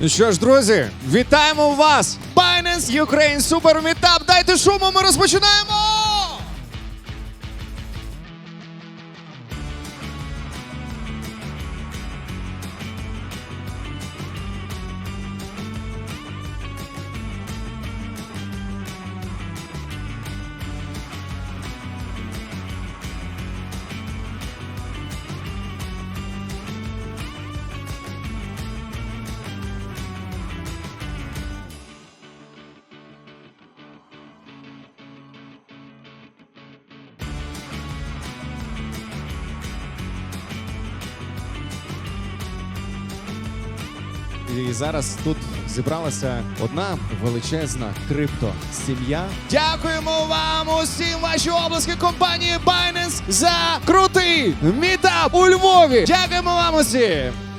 Ну що ж, друзі, вітаємо вас! Binance Ukraine Super Meetup! Дайте шуму, ми розпочинаємо! І зараз тут зібралася одна величезна крипто-сім'я. Дякуємо вам усім ваші обласки компанії Binance за крутий мітап у Львові. Дякуємо вам усім!